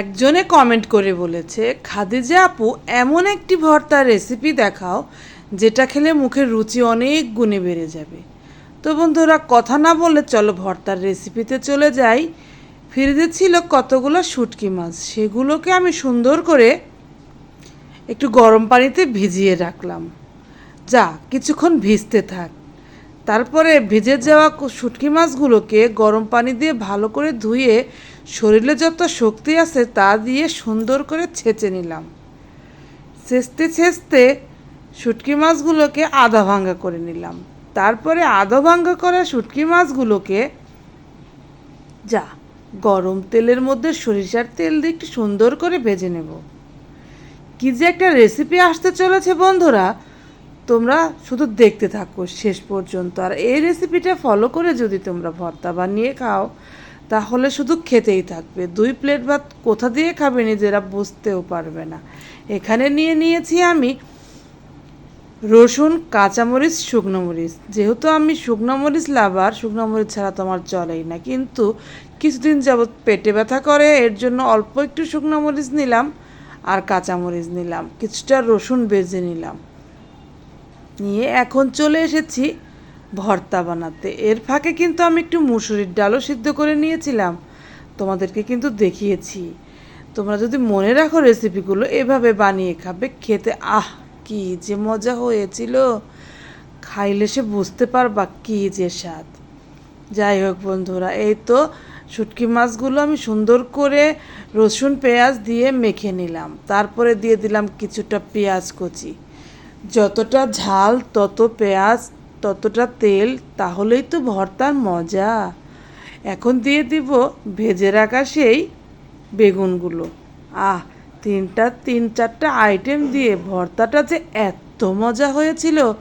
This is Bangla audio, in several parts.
একজনে কমেন্ট করে বলেছে, খাদিজা আপু, এমন একটি ভর্তার রেসিপি দেখাও, যেটা খেলে মুখের রুচি অনেক গুণে বেড়ে যাবে। তো বন্ধুরা, কথা না বলে চলো ভর্তার রেসিপিতে চলে যাই। ফ্রিজে ছিল কতগুলো শুটকি মাছ, সেগুলোকে আমি সুন্দর করে একটু গরম পানিতে ভিজিয়ে রাখলাম। যা, কিছুক্ষণ ভিজতে থাক। তারপরে ভেজে যাওয়া শুটকি মাছগুলোকে গরম পানি দিয়ে ভালো করে ধুয়ে শরীরে যত শক্তি আছে তা দিয়ে সুন্দর করে ছেঁচে নিলাম। ছেঁচতে ছেঁচতে শুটকি মাছগুলোকে আধা ভাঙ্গা করে নিলাম। তারপরে আধা ভাঙ্গা করা শুটকি মাছগুলোকে যা, গরম তেলের মধ্যে সরিষার তেল দিয়ে একটু সুন্দর করে ভেজে নেব। কি যে একটা রেসিপি আসতে চলেছে বন্ধুরা তোমরা শুধু দেখতে থাকো শেষ পর্যন্ত। আর এই রেসিপিটা ফলো করে যদি তোমরা ভর্তা বানিয়ে খাও, তাহলে শুধু খেতেই থাকবে। দুই প্লেট ভাত কোথা দিয়ে খাবে নিজেরা বুঝতেও পারবে না। এখানে নিয়ে নিয়েছি আমি রসুন, কাঁচামরিচ, শুকনো মরিচ। যেহেতু আমি শুকনো মরিচ লাভার, শুকনো মরিচ ছাড়া তোমার চলেই না। কিন্তু কিছুদিন যাবৎ পেটে ব্যথা করে, এর জন্য অল্প একটু শুকনো মরিচ নিলাম আর কাঁচামরিচ নিলাম। কিছুটা রসুন বেজে নিলাম। নিয়ে এখন চলে এসেছি ভর্তা বানাতে। এর ফাঁকে কিন্তু আমি একটু মুসুরির ডালও সিদ্ধ করে নিয়েছিলাম। তোমাদেরকে কিন্তু দেখিয়েছি। তোমরা যদি মনে রাখো রেসিপিগুলো এভাবে বানিয়ে খাবে, খেতে আহ, কি যে মজা হয়েছিল। খাইলে সে বুঝতে পারবা কি যে স্বাদ। যাই হোক বন্ধুরা, এই তো শুটকি মাছগুলো আমি সুন্দর করে রসুন পেঁয়াজ দিয়ে মেখে নিলাম। তারপরে দিয়ে দিলাম কিছুটা পেঁয়াজ কুচি। যতটা ঝাল, তত পেঁয়াজ, ততটা তেল, তাহলেই তো ভর্তার মজা। এখন দিয়ে দিব ভেজে রাখা সেই বেগুনগুলো। আহ, তিনটা, তিন চারটা আইটেম দিয়ে ভর্তাটা যে এত মজা হয়েছিল,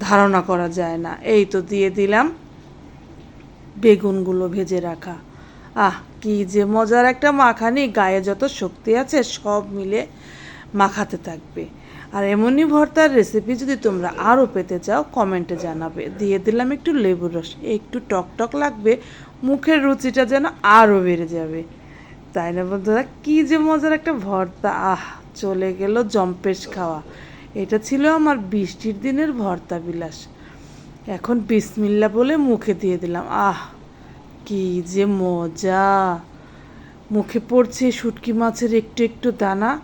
ধারণা করা যায় না। এই তো দিয়ে দিলাম বেগুনগুলো ভেজে রাখা। আহ, কি যে মজার একটা মাখানি, গায়ে যত শক্তি আছে সব মিলে মাখাতে থাকবে। আর এমনই ভর্তার রেসিপি যদি তোমরা আরও পেতে চাও কমেন্টে জানাবে। দিয়ে দিলাম একটু লেবুর রস। একটু টক টক লাগবে, মুখের রুচিটা যেন আরও বেড়ে যাবে। তাই না বন্ধুরা? কী যে মজার একটা ভর্তা। আহ, চলে গেল জম্পেশ খাওয়া। এটা ছিল আমার বৃষ্টির দিনের ভর্তা বিলাস। এখন বিসমিল্লা বলে মুখে দিয়ে দিলাম। আহ, কি যে মজা। মুখে পড়ছে শুটকি মাছের একটু একটু দানা।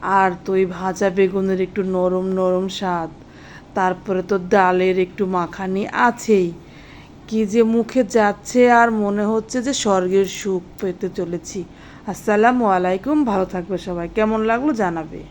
আর তো ওই ভাজা বেগুনের একটু নরম নরম স্বাদ। তারপরে তো ডালের একটু মাখানি আছেই। কি যে মুখে যাচ্ছে আর মনে হচ্ছে যে স্বর্গের সুখ পেতে চলেছি। আসসালামু আলাইকুম, ভালো থাকবে সবাই। কেমন লাগল জানাবে।